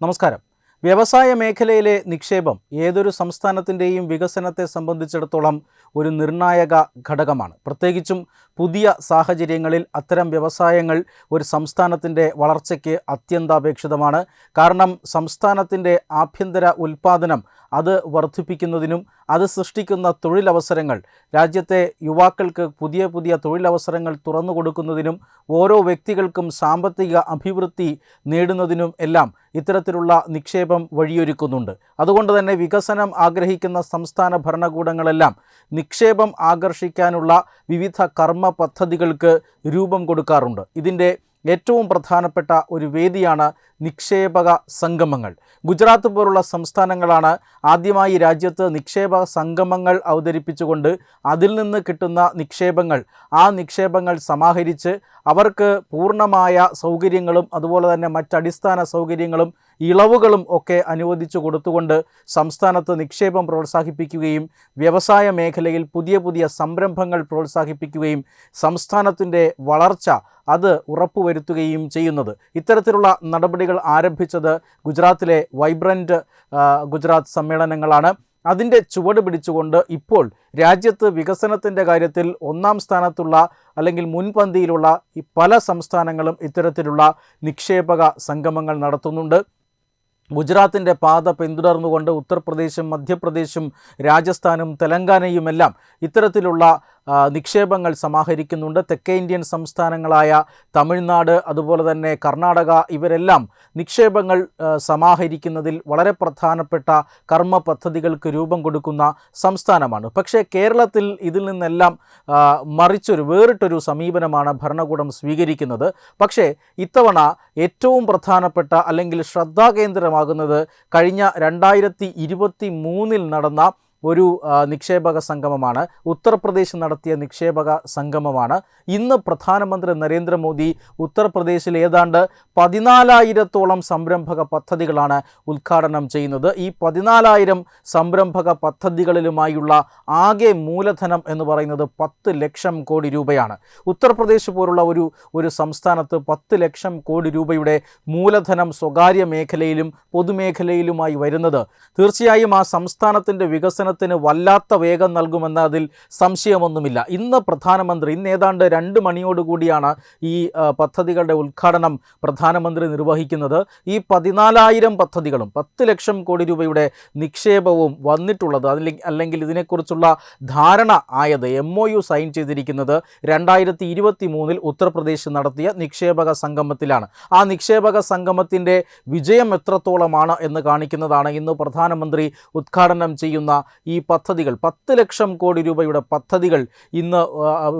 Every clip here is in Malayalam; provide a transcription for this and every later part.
നമസ്കാരം. വ്യവസായ മേഖലയിലെ നിക്ഷേപം ഏതൊരു സംസ്ഥാനത്തിന്റെയും വികസനത്തെ സംബന്ധിച്ചിടത്തോളം ഒരു നിർണായക ഘടകമാണ്. പ്രത്യേകിച്ചും പുതിയ സാഹചര്യങ്ങളിൽ അത്തരം വ്യവസായങ്ങൾ ഒരു സംസ്ഥാനത്തിന്റെ വളർച്ചയ്ക്ക് അത്യന്താപേക്ഷിതമാണ്. കാരണം സംസ്ഥാനത്തിന്റെ ആഭ്യന്തര ഉൽപ്പാദനം അത് വർദ്ധിപ്പിക്കുന്നതിനും അത് സൃഷ്ടിക്കുന്ന തൊഴിലവസരങ്ങൾ രാജ്യത്തെ യുവാക്കൾക്ക് പുതിയ പുതിയ തൊഴിലവസരങ്ങൾ തുറന്നു കൊടുക്കുന്നതിനും ഓരോ വ്യക്തികൾക്കും സാമ്പത്തിക അഭിവൃദ്ധി നേടുന്നതിനും എല്ലാം ഇത്തരത്തിലുള്ള നിക്ഷേപം വഴിയൊരുക്കുന്നുണ്ട്. അതുകൊണ്ട് തന്നെ വികസനം ആഗ്രഹിക്കുന്ന സംസ്ഥാന ഭരണകൂടങ്ങളെല്ലാം നിക്ഷേപം ആകർഷിക്കാനുള്ള വിവിധ കർമ്മ പദ്ധതികൾക്ക് രൂപം കൊടുക്കാറുണ്ട്. ഇതിന്റെ ഏറ്റവും പ്രധാനപ്പെട്ട ഒരു വേദിയാണ് നിക്ഷേപക സംഗമങ്ങൾ. ഗുജറാത്ത് പോലുള്ള സംസ്ഥാനങ്ങളാണ് ആദ്യമായി രാജ്യത്ത് നിക്ഷേപ സംഗമങ്ങൾ അവതരിപ്പിച്ചുകൊണ്ട് അതിൽ നിന്ന് കിട്ടുന്ന നിക്ഷേപങ്ങൾ. ആ നിക്ഷേപങ്ങൾ സമാഹരിച്ച് അവർക്ക് പൂർണമായ സൗകര്യങ്ങളും അതുപോലെ തന്നെ മറ്റടിസ്ഥാന സൗകര്യങ്ങളും ഇളവുകളും ഒക്കെ അനുവദിച്ചു കൊടുത്തുകൊണ്ട് സംസ്ഥാനത്ത് നിക്ഷേപം പ്രോത്സാഹിപ്പിക്കുകയും വ്യവസായ മേഖലയിൽ പുതിയ പുതിയ സംരംഭങ്ങൾ പ്രോത്സാഹിപ്പിക്കുകയും സംസ്ഥാനത്തിന്റെ വളർച്ച അത് ഉറപ്പുവരുത്തുകയും ചെയ്യുന്നത്. ഇത്തരത്തിലുള്ള നടപടികൾ ആരംഭിച്ചത് ഗുജറാത്തിലെ വൈബ്രന്റ് ഗുജറാത്ത് സമ്മേളനങ്ങളാണ്. അതിന്റെ ചുവട് പിടിച്ചുകൊണ്ട് ഇപ്പോൾ രാജ്യത്ത് വികസനത്തിന്റെ കാര്യത്തിൽ ഒന്നാം സ്ഥാനത്തുള്ള അല്ലെങ്കിൽ മുൻപന്തിയിലുള്ള പല സംസ്ഥാനങ്ങളും ഇത്തരത്തിലുള്ള നിക്ഷേപക സംഗമങ്ങൾ നടത്തുന്നുണ്ട്. ഗുജറാത്തിന്റെ പാത പിന്തുടർന്നുകൊണ്ട് ഉത്തർപ്രദേശും മധ്യപ്രദേശും രാജസ്ഥാനും തെലങ്കാനയുമെല്ലാം ഇത്തരത്തിലുള്ള നിക്ഷേപങ്ങൾ സമാഹരിക്കുന്നുണ്ട്. തെക്കേ ഇന്ത്യൻ സംസ്ഥാനങ്ങളായ തമിഴ്നാട് അതുപോലെ തന്നെ കർണാടക ഇവരെല്ലാം നിക്ഷേപങ്ങൾ സമാഹരിക്കുന്നതിൽ വളരെ പ്രധാനപ്പെട്ട കർമ്മ പദ്ധതികൾക്ക് രൂപം കൊടുക്കുന്ന സംസ്ഥാനമാണ്. പക്ഷേ കേരളത്തിൽ ഇതിൽ നിന്നെല്ലാം മറിച്ചൊരു വേറിട്ടൊരു സമീപനമാണ് ഭരണകൂടം സ്വീകരിക്കുന്നത്. പക്ഷേ ഇത്തവണ ഏറ്റവും പ്രധാനപ്പെട്ട അല്ലെങ്കിൽ ശ്രദ്ധാകേന്ദ്രമാകുന്നത് കഴിഞ്ഞ രണ്ടായിരത്തി ഇരുപത്തി മൂന്നിൽ നടന്ന ഒരു നിക്ഷേപക സംഗമമാണ്. ഉത്തർപ്രദേശ് നടത്തിയ നിക്ഷേപക സംഗമമാണ്. ഇന്ന് പ്രധാനമന്ത്രി നരേന്ദ്രമോദി ഉത്തർപ്രദേശിൽ ഏതാണ്ട് പതിനാലായിരത്തോളം സംരംഭക പദ്ധതികളാണ് ഉദ്ഘാടനം ചെയ്യുന്നത്. ഈ പതിനാലായിരം സംരംഭക പദ്ധതികളിലുമായുള്ള ആകെ മൂലധനം എന്ന് പറയുന്നത് പത്ത് ലക്ഷം കോടി രൂപയാണ്. ഉത്തർപ്രദേശ് പോലുള്ള ഒരു ഒരു സംസ്ഥാനത്ത് പത്ത് ലക്ഷം കോടി രൂപയുടെ മൂലധനം സ്വകാര്യ മേഖലയിലും പൊതുമേഖലയിലുമായി വരുന്നത്. തീർച്ചയായും ആ സംസ്ഥാനത്തിന്റെ വികസനത്തിന് വല്ലാത്ത വേഗം നൽകുമെന്ന അതിൽ സംശയമൊന്നുമില്ല. ഇന്ന് പ്രധാനമന്ത്രി ഇന്ന് ഏതാണ്ട് രണ്ട് മണിയോടുകൂടിയാണ് ഈ പദ്ധതികളുടെ ഉദ്ഘാടനം പ്രധാനമന്ത്രി നിർവഹിക്കുന്നത്. ഈ പതിനാലായിരം പദ്ധതികളും പത്ത് ലക്ഷം കോടി രൂപയുടെ നിക്ഷേപവും വന്നിട്ടുള്ളത് അതിൽ അല്ലെങ്കിൽ ഇതിനെക്കുറിച്ചുള്ള ധാരണ ആയത് എം ഒ യു സൈൻ ചെയ്തിരിക്കുന്നത് രണ്ടായിരത്തി ഇരുപത്തി മൂന്നിൽ ഉത്തർപ്രദേശ് നടത്തിയ നിക്ഷേപക സംഗമത്തിലാണ്. ആ നിക്ഷേപക സംഗമത്തിന്റെ വിജയം എത്രത്തോളമാണ് എന്ന് കാണിക്കുന്നതാണ് ഇന്ന് പ്രധാനമന്ത്രി ഉദ്ഘാടനം ചെയ്യുന്ന ഈ പദ്ധതികൾ പത്ത് ലക്ഷം കോടി രൂപയുടെ പദ്ധതികൾ ഇന്ന്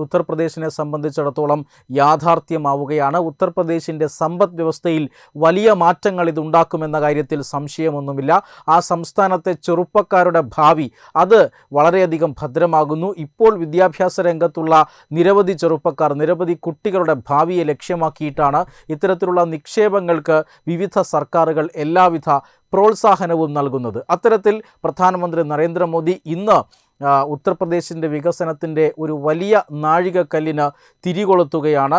ഉത്തർപ്രദേശിനെ സംബന്ധിച്ചിടത്തോളം യാഥാർത്ഥ്യമാവുകയാണ്. ഉത്തർപ്രദേശിന്റെ സമ്പദ് വ്യവസ്ഥയിൽ വലിയ മാറ്റങ്ങൾ ഇതുണ്ടാക്കുമെന്ന കാര്യത്തിൽ സംശയമൊന്നുമില്ല. ആ സംസ്ഥാനത്തെ ചെറുപ്പക്കാരുടെ ഭാവി അത് വളരെയധികം ഭദ്രമാകുന്നു. ഇപ്പോൾ വിദ്യാഭ്യാസ രംഗത്തുള്ള നിരവധി ചെറുപ്പക്കാർ നിരവധി കുട്ടികളുടെ ഭാവിയെ ലക്ഷ്യമാക്കിയിട്ടാണ് ഇത്തരത്തിലുള്ള നിക്ഷേപങ്ങൾക്ക് വിവിധ സർക്കാരുകൾ എല്ലാവിധ പ്രോത്സാഹനവും നൽകുന്നത്. അത്തരത്തിൽ പ്രധാനമന്ത്രി നരേന്ദ്രമോദി ഇന്ന് ഉത്തർപ്രദേശിന്റെ വികസനത്തിന്റെ ഒരു വലിയ നാഴികക്കല്ലിന് തിരികൊളുത്തുകയാണ്.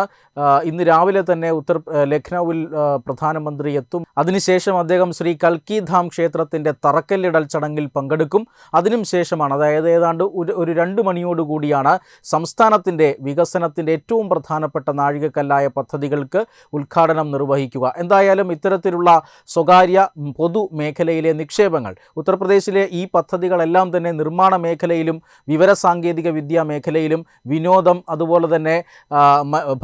ഇന്ന് രാവിലെ തന്നെ ഉത്തർ ലഖ്നൌവിൽ പ്രധാനമന്ത്രി എത്തും. അതിനുശേഷം അദ്ദേഹം ശ്രീ കൽക്കി ധാം ക്ഷേത്രത്തിന്റെ തറക്കല്ലിടൽ ചടങ്ങിൽ പങ്കെടുക്കും. അതിനും ശേഷമാണ് അതായത് ഏതാണ്ട് ഒരു ഒരു രണ്ട് മണിയോടുകൂടിയാണ് സംസ്ഥാനത്തിന്റെ വികസനത്തിന്റെ ഏറ്റവും പ്രധാനപ്പെട്ട നാഴികക്കല്ലായ പദ്ധതികൾക്ക് ഉദ്ഘാടനം നിർവഹിക്കുക. എന്തായാലും ഇത്തരത്തിലുള്ള സ്വകാര്യ പൊതു മേഖലയിലെ നിക്ഷേപങ്ങൾ ഉത്തർപ്രദേശിലെ ഈ പദ്ധതികളെല്ലാം തന്നെ നിർമ്മാണ മേഖലയിലും വിവരസാങ്കേതിക വിദ്യാ മേഖലയിലും വിനോദം അതുപോലെ തന്നെ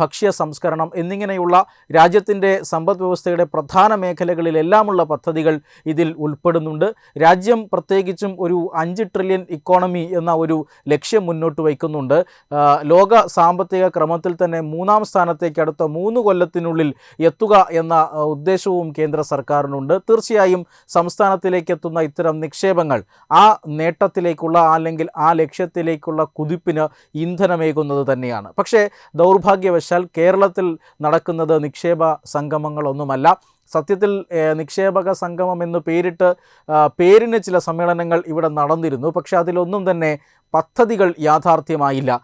ഭക്ഷ്യ സംസ്കരണം എന്നിങ്ങനെയുള്ള രാജ്യത്തിന്റെ സമ്പദ് വ്യവസ്ഥയുടെ പ്രധാന മേഖലകളിലെല്ലാമുള്ള പദ്ധതികൾ ഇതിൽ ഉൾപ്പെടുന്നുണ്ട്. രാജ്യം പ്രത്യേകിച്ചും ഒരു അഞ്ച് ട്രില്യൺ ഇക്കോണമി എന്ന ഒരു ലക്ഷ്യം മുന്നോട്ട് വയ്ക്കുന്നുണ്ട്. ലോക സാമ്പത്തിക ക്രമത്തിൽ തന്നെ മൂന്നാം സ്ഥാനത്തേക്ക് അടുത്ത മൂന്ന് കൊല്ലത്തിനുള്ളിൽ എത്തുക എന്ന ഉദ്ദേശവും കേന്ദ്ര സർക്കാരിനുണ്ട്. തീർച്ചയായും സംസ്ഥാനത്തിലേക്ക് എത്തുന്ന ഇത്തരം നിക്ഷേപങ്ങൾ ആ നേട്ടത്തിലേക്കുള്ള അല്ലെങ്കിൽ ആ ലക്ഷ്യത്തിലേക്കുള്ള കുതിപ്പിന് ഇന്ധനമേകുന്നത് തന്നെയാണ്. പക്ഷേ ദൗർഭാഗ്യവശാൽ കേരളത്തിൽ നടക്കുന്നത് നിക്ഷേപ സംഗമങ്ങളൊന്നുമല്ല. സത്യത്തിൽ നിക്ഷേപക സംഗമം എന്ന് പേരിട്ട് പേരിന് ചില സമ്മേളനങ്ങൾ ഇവിടെ നടന്നിരുന്നു. പക്ഷേ അതിലൊന്നും തന്നെ പദ്ധതികൾ യാഥാർത്ഥ്യമായില്ല.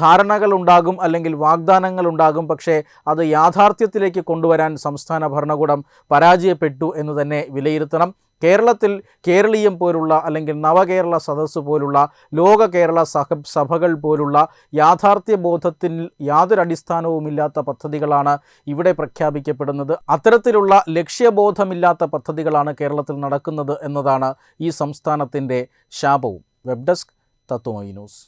ധാരണകൾ ഉണ്ടാകും അല്ലെങ്കിൽ വാഗ്ദാനങ്ങൾ ഉണ്ടാകും. പക്ഷേ അത് യാഥാർത്ഥ്യത്തിലേക്ക് കൊണ്ടുവരാൻ സംസ്ഥാന ഭരണകൂടം പരാജയപ്പെട്ടു എന്ന് തന്നെ വിലയിരുത്തണം. കേരളത്തിൽ കേരളീയം പോലുള്ള അല്ലെങ്കിൽ നവകേരള സദസ്സ് പോലുള്ള ലോക കേരള സഹ സഭകൾ പോലുള്ള യാഥാർത്ഥ്യ ബോധത്തിൽ യാതൊരു അടിസ്ഥാനവുമില്ലാത്ത പദ്ധതികളാണ് ഇവിടെ പ്രഖ്യാപിക്കപ്പെടുന്നത്. അത്തരത്തിലുള്ള ലക്ഷ്യബോധമില്ലാത്ത പദ്ധതികളാണ് കേരളത്തിൽ നടക്കുന്നത് എന്നതാണ് ഈ സംസ്ഥാനത്തിന്റെ ശാപവും. Web desk Tatwamayi news.